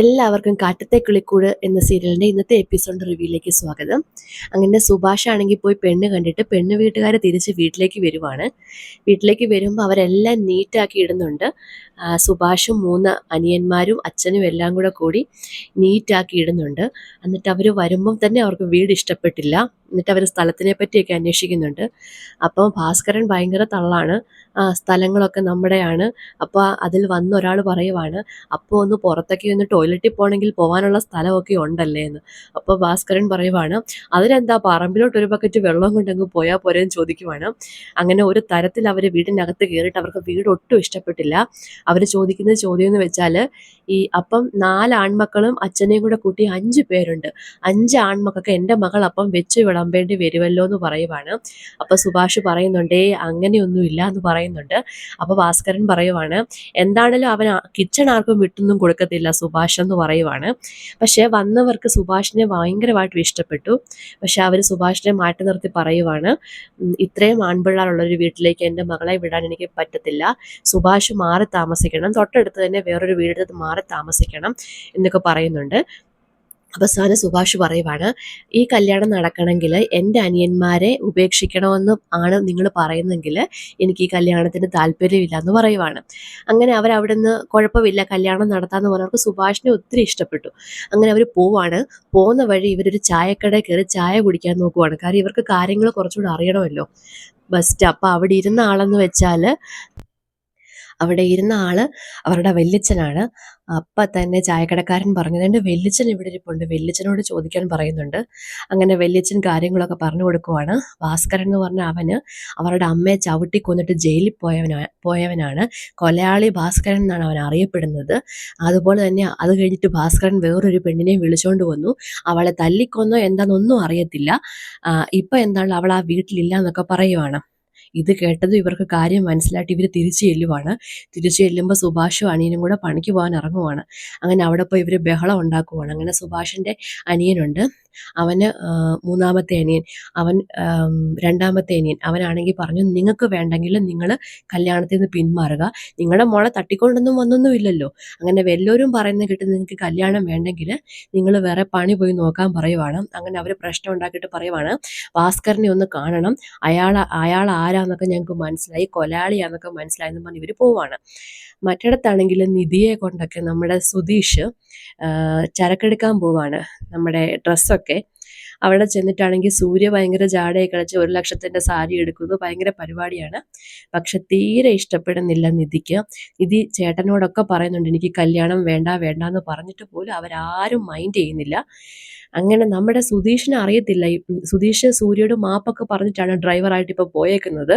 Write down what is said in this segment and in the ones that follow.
എല്ലാവർക്കും കാറ്റത്തെ കിളിക്കൂട് എന്ന സീരിയലിന്റെ ഇന്നത്തെ എപ്പിസോഡ് റിവ്യൂയിലേക്ക് സ്വാഗതം. അങ്ങനെ സുഭാഷ് ആണെങ്കിൽ പോയി പെണ്ണ് കണ്ടിട്ട് പെണ്ണ് വീട്ടുകാരെ തിരിച്ച് വീട്ടിലേക്ക് വരുവാണ്. വീട്ടിലേക്ക് വരുമ്പോൾ അവരെല്ലാം നീറ്റാക്കി ഇടുന്നുണ്ട്. സുഭാഷും മൂന്ന് അനിയന്മാരും അച്ഛനും എല്ലാം കൂടെ കൂടി നീറ്റാക്കി ഇടുന്നുണ്ട്. എന്നിട്ട് അവർ വരുമ്പം തന്നെ അവർക്ക് വീട് ഇഷ്ടപ്പെട്ടില്ല. എന്നിട്ട് അവർ സ്ഥലത്തിനെ പറ്റിയൊക്കെ അന്വേഷിക്കുന്നുണ്ട്. അപ്പോൾ ഭാസ്കരൻ ഭയങ്കര തള്ളാണ്. സ്ഥലങ്ങളൊക്കെ നമ്മുടെയാണ്. അപ്പോൾ അതിൽ വന്ന ഒരാൾ പറയുവാണ് അപ്പോൾ ഒന്ന് പുറത്തൊക്കെ ഒന്ന് ടോയ്ലറ്റിൽ പോകണമെങ്കിൽ പോകാനുള്ള സ്ഥലമൊക്കെ ഉണ്ടല്ലേ എന്ന്. അപ്പോൾ ഭാസ്കരൻ പറയുവാണ് അതിനെന്താ പറമ്പിലോട്ട് ഒരു ബക്കറ്റ് വെള്ളം കൊണ്ടങ്ങ് പോയാൽ പോരെന്ന് ചോദിക്കുവാണ്. അങ്ങനെ ഒരു തരത്തിൽ അവർ വീടിനകത്ത് കയറിയിട്ട് അവർക്ക് വീട് ഒട്ടും ഇഷ്ടപ്പെട്ടില്ല. അവർ ചോദിക്കുന്ന ചോദ്യം എന്ന് വെച്ചാൽ ഈ അപ്പം നാല് ആൺമക്കളും അച്ഛനെയും കൂടെ കൂട്ടി അഞ്ച് പേരുണ്ട്. അഞ്ച് ആൺമക്കൾക്ക് എന്റെ മകൾ അപ്പം വെച്ച് വിളമ്പേണ്ടി വരുമല്ലോ എന്ന് പറയുവാണ്. അപ്പോൾ സുഭാഷ് പറയുന്നുണ്ടേ അങ്ങനെയൊന്നുമില്ല എന്ന് പറയുന്നുണ്ട്. അപ്പോൾ ഭാസ്കരൻ പറയുവാണ് എന്താണേലും അവൻ കിച്ചൺ ആർക്കും വിട്ടൊന്നും കൊടുക്കത്തില്ല സുഭാഷ്. എന്ന് പറയുവാണ്. പക്ഷേ വന്നവർക്ക് സുഭാഷിനെ ഭയങ്കരമായിട്ട് ഇഷ്ടപ്പെട്ടു. പക്ഷെ അവർ സുഭാഷിനെ മാറ്റി നിർത്തി പറയുവാണ് "ഉം, ഇത്രയും ആൺപിള്ളേരുള്ള ഒരു വീട്ടിലേക്ക് എന്റെ മകളെ വിടാൻ എനിക്ക് പറ്റത്തില്ല. സുഭാഷ് മാറി താമസിക്കണം. തൊട്ടടുത്ത് തന്നെ വേറൊരു വീടെടുത്ത് മാറി താമസിക്കണം എന്നൊക്കെ പറയുന്നുണ്ട്. അവസാനം സുഭാഷ് പറയുവാണ് ഈ കല്യാണം നടക്കണമെങ്കിൽ എന്റെ അനിയന്മാരെ ഉപേക്ഷിക്കണമെന്ന് ആണ് നിങ്ങൾ പറയുന്നെങ്കിൽ എനിക്ക് ഈ കല്യാണത്തിന് താല്പര്യമില്ല എന്ന് പറയുവാണ്. അങ്ങനെ അവർ അവിടെ നിന്ന് കുഴപ്പമില്ല കല്യാണം നടത്താമെന്ന് പറഞ്ഞവർക്ക് സുഭാഷിനെ ഒത്തിരി ഇഷ്ടപ്പെട്ടു. അങ്ങനെ അവർ പോവാണ്. പോകുന്ന വഴി ഇവരൊരു ചായക്കട കയറി ചായ കുടിക്കാൻ നോക്കുവാണ്. കാരണം ഇവർക്ക് കാര്യങ്ങൾ കുറച്ചുകൂടെ അറിയണമല്ലോ. ബസ് സ്റ്റോപ്പ് അവിടെ ഇരുന്ന ആളെന്ന് വെച്ചാൽ അവിടെ ഇരുന്ന ആൾ അവരുടെ വെല്ലിച്ചനാണ്. അപ്പ തന്നെ ചായക്കടക്കാരൻ പറഞ്ഞത് എന്റെ വല്യച്ഛൻ ഇവിടെ ഇരിപ്പുണ്ട്. വല്യച്ഛനോട് ചോദിക്കാൻ പറയുന്നുണ്ട്. അങ്ങനെ വെല്ലിച്ചൻ കാര്യങ്ങളൊക്കെ പറഞ്ഞു കൊടുക്കുവാണ്. ഭാസ്കരൻ എന്ന് പറഞ്ഞ അവന് അവരുടെ അമ്മയെ ചവിട്ടി കൊന്നിട്ട് ജയിലിൽ പോയവനാ പോയവനാണ്. കൊലയാളി ഭാസ്കരൻ എന്നാണ് അവൻ അറിയപ്പെടുന്നത്. അതുപോലെ തന്നെ അത് കഴിഞ്ഞിട്ട് ഭാസ്കരൻ വേറൊരു പെണ്ണിനെ വിളിച്ചുകൊണ്ട് വന്നു. അവളെ തല്ലിക്കൊന്നോ എന്താണെന്നൊന്നും അറിയത്തില്ല. ഇപ്പം എന്താണ് അവൾ ആ വീട്ടിലില്ല എന്നൊക്കെ പറയുവാണ്. ഇത് കേട്ടതും ഇവർക്ക് കാര്യം മനസ്സിലായിട്ട് ഇവർ തിരിച്ചു ചെല്ലുവാണ്. തിരിച്ചു ചെല്ലുമ്പോൾ സുഭാഷും അനിയനും കൂടെ പണിക്ക് പോകാൻ ഇറങ്ങുവാണ്. അങ്ങനെ അവിടെ പോയി ഇവർ ബഹളം ഉണ്ടാക്കുവാണ്. അങ്ങനെ സുഭാഷിന്റെ അനിയനുണ്ട്. അവന് മൂന്നാമത്തെ അനിയൻ അവൻ രണ്ടാമത്തെ അനിയൻ അവനാണെങ്കിൽ പറഞ്ഞു നിങ്ങൾക്ക് വേണ്ടെങ്കിൽ നിങ്ങൾ കല്യാണത്തിൽ നിന്ന് പിന്മാറുക. നിങ്ങളുടെ മോളെ തട്ടിക്കൊണ്ടൊന്നും വന്നൊന്നുമില്ലല്ലോ. അങ്ങനെ വല്ലവരും പറയുന്നത് കേട്ട് നിങ്ങൾക്ക് കല്യാണം വേണ്ടെങ്കിൽ നിങ്ങൾ വേറെ പണി പോയി നോക്കാൻ പറയുവാണ്. അങ്ങനെ അവർ പ്രശ്നം ഉണ്ടാക്കിയിട്ട് പറയുവാണ്. ഭാസ്കരനെ ഒന്ന് കാണണം. അയാൾ അയാൾ ആരാന്നൊക്കെ ഞങ്ങൾക്ക് മനസ്സിലായി. കൊലയാളിയാന്നൊക്കെ മനസ്സിലായെന്ന് പറഞ്ഞ് ഇവർ പോവാണ്. മറ്റിടത്താണെങ്കിൽ നിധിയെ കൊണ്ടൊക്കെ നമ്മുടെ സുധീഷ് ചരക്കെടുക്കാൻ പോവാണ്. നമ്മുടെ ഡ്രസ്സൊക്കെ അവിടെ ചെന്നിട്ടാണെങ്കിൽ സൂര്യ ഭയങ്കര ജാടയെ കളിച്ച് ഒരു ലക്ഷത്തിന്റെ സാരി എടുക്കുന്നു. ഭയങ്കര പരിപാടിയാണ്. പക്ഷെ തീരെ ഇഷ്ടപ്പെടുന്നില്ല നിധിക്ക്. നിധി ചേട്ടനോടൊക്കെ പറയുന്നുണ്ട് എനിക്ക് കല്യാണം വേണ്ട വേണ്ട എന്ന് പറഞ്ഞിട്ട് പോലും അവരാരും മൈൻഡ് ചെയ്യുന്നില്ല. അങ്ങനെ നമ്മുടെ സുധീഷിനെ അറിയത്തില്ല. സുധീഷ് സൂര്യയോട് മാപ്പൊക്കെ പറഞ്ഞിട്ടാണ് ഡ്രൈവറായിട്ട് ഇപ്പോൾ പോയേക്കുന്നത്.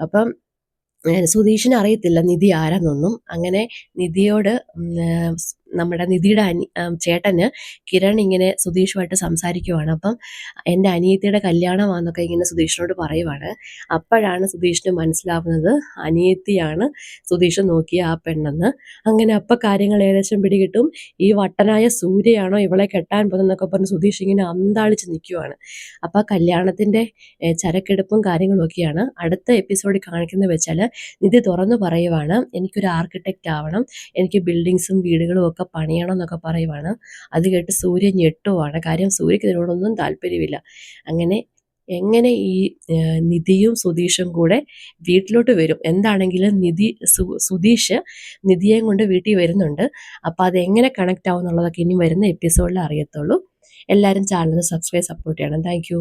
അപ്പം സുധീഷിനെ അറിയത്തില്ല. നിധി ആരാന്നൊന്നും. അങ്ങനെ നിധിയോട് നമ്മുടെ നിധിയുടെ അനി ചേട്ടന് കിരൺ ഇങ്ങനെ സുധീഷുമായിട്ട് സംസാരിക്കുവാണ്. അപ്പം എന്റെ അനിയത്തിയുടെ കല്യാണമാണെന്നൊക്കെ ഇങ്ങനെ സുധീഷിനോട് പറയുവാണ്. അപ്പോഴാണ് സുധീഷിന് മനസ്സിലാവുന്നത് അനിയത്തിയാണ് സുധീഷ് നോക്കിയ ആ പെണ്ണെന്ന്. അങ്ങനെ അപ്പം കാര്യങ്ങൾ ഏകദേശം പിടികിട്ടും. ഈ വട്ടനായ സൂര്യയാണോ ഇവളെ കെട്ടാൻ പോകുന്നതെന്നൊക്കെ പറഞ്ഞ് സുധീഷ് ഇങ്ങനെ അന്താളിച്ച് നിൽക്കുവാണ് അപ്പോൾ കല്യാണത്തിന്റെ ചരക്കെടുപ്പും കാര്യങ്ങളും ഒക്കെയാണ് അടുത്ത എപ്പിസോഡിൽ കാണിക്കുന്നത് വെച്ചാൽ നിധി തുറന്നു പറയുവാണ്. എനിക്കൊരു ആർക്കിടെക്റ്റ് ആവണം. എനിക്ക് ബിൽഡിങ്സും വീടുകളും ഒക്കെ പണിയണം എന്നൊക്കെ പറയുവാണ്. അത് കേട്ട് സൂര്യ ഞെട്ടുവാണ്. കാര്യം സൂര്യക്ക് ഇതിനോടൊന്നും താല്പര്യമില്ല. അങ്ങനെ എങ്ങനെ ഈ നിധിയും സുധീഷും കൂടെ വീട്ടിലോട്ട് വരും? എന്താണെങ്കിലും നിധി സുധീഷ് നിധിയെയും കൊണ്ട് വീട്ടിൽ വരുന്നുണ്ട്. അപ്പോൾ അത് എങ്ങനെ കണക്റ്റ് ആവും എന്നുള്ളതൊക്കെ ഇനി വരുന്ന എപ്പിസോഡിൽ അറിയത്തുള്ളൂ. എല്ലാവരും ചാനൽ സബ്സ്ക്രൈബ് സപ്പോർട്ട് ചെയ്യണം. താങ്ക്